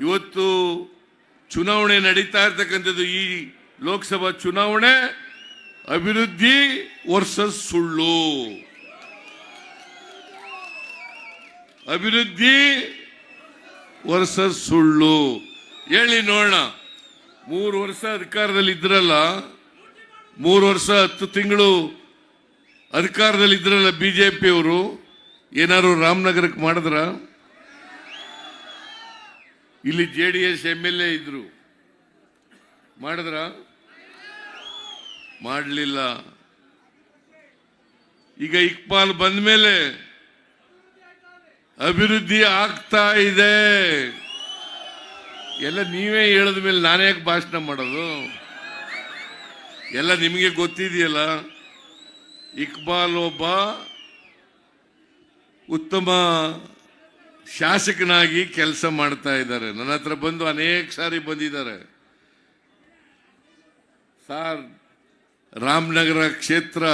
ಇವತ್ತು ಚುನಾವಣೆ ನಡೀತಾ ಇರ್ತಕ್ಕಂಥದ್ದು ಈ ಲೋಕಸಭಾ ಚುನಾವಣೆ, ಅಭಿವೃದ್ಧಿ ವರ್ಸಸ್ ಸುಳ್ಳು. ಅಭಿವೃದ್ಧಿ ವರ್ಸಸ್ ಸುಳ್ಳು. ಹೇಳಿ ನೋಡೋಣ. ಮೂರು ವರ್ಷ ಅಧಿಕಾರದಲ್ಲಿ ಇದ್ರಲ್ಲ, ಮೂರು ವರ್ಷ, ಹತ್ತು ತಿಂಗಳು ಅಧಿಕಾರದಲ್ಲಿ ಇದ್ರಲ್ಲ ಬಿಜೆಪಿ ಅವರು ಏನಾದ್ರು ರಾಮನಗರಕ್ಕೆ ಮಾಡಿದ್ರ? ಇಲ್ಲಿ J D S M L A ಇದ್ರು. ಮಾಡಿದ್ರ? ಮಾಡಲಿಲ್ಲ. ಈಗ ಇಕ್ಬಾಲ್ ಬಂದ ಮೇಲೆ ಅಭಿವೃದ್ಧಿ ಆಗ್ತಾ ಇದೆ. ಎಲ್ಲ ನೀವೇ ಹೇಳಿದ ಮೇಲೆ ನಾನೇ ಯಾಕೆ ಭಾಷಣ ಮಾಡೋದು? ಎಲ್ಲ ನಿಮಗೆ ಗೊತ್ತಿದೆಯಲ್ಲ, ಇಕ್ಬಾಲ್ ಒಬ್ಬ ಉತ್ತಮ ಶಾಸಕನಾಗಿ ಕೆಲಸ ಮಾಡ್ತಾ ಇದ್ದಾರೆ. ನನ್ನ ಹತ್ರ ಬಂದು ಅನೇಕ ಸಾರಿ ಬಂದಿದ್ದಾರೆ. ಸಾರ್, ರಾಮನಗರ ಕ್ಷೇತ್ರ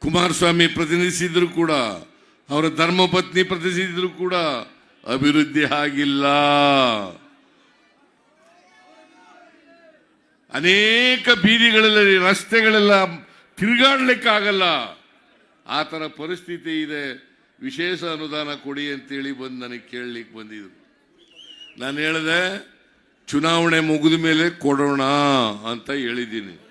ಕುಮಾರಸ್ವಾಮಿ ಪ್ರತಿನಿಧಿಸಿದ್ರು ಕೂಡ, ಅವರ ಧರ್ಮಪತ್ನಿ ಪ್ರತಿನಿಧಿಸಿದ್ರು ಕೂಡ ಅಭಿವೃದ್ಧಿ ಆಗಿಲ್ಲ. ಅನೇಕ ಬೀದಿಗಳಲ್ಲಿ, ರಸ್ತೆಗಳೆಲ್ಲ ತಿರುಗಾಡ್ಲಿಕ್ಕಾಗಲ್ಲ. ಆ ಥರ ಪರಿಸ್ಥಿತಿ ಇದೆ. ವಿಶೇಷ ಅನುದಾನ ಕೊಡಿ ಅಂತೇಳಿ ಬಂದು ನನಗೆ ಕೇಳಲಿಕ್ಕೆ ಬಂದಿದ್ರು. ನಾನು ಹೇಳಿದೆ, ಚುನಾವಣೆ ಮುಗಿದ ಮೇಲೆ ಕೊಡೋಣ ಅಂತ ಹೇಳಿದ್ದೀನಿ.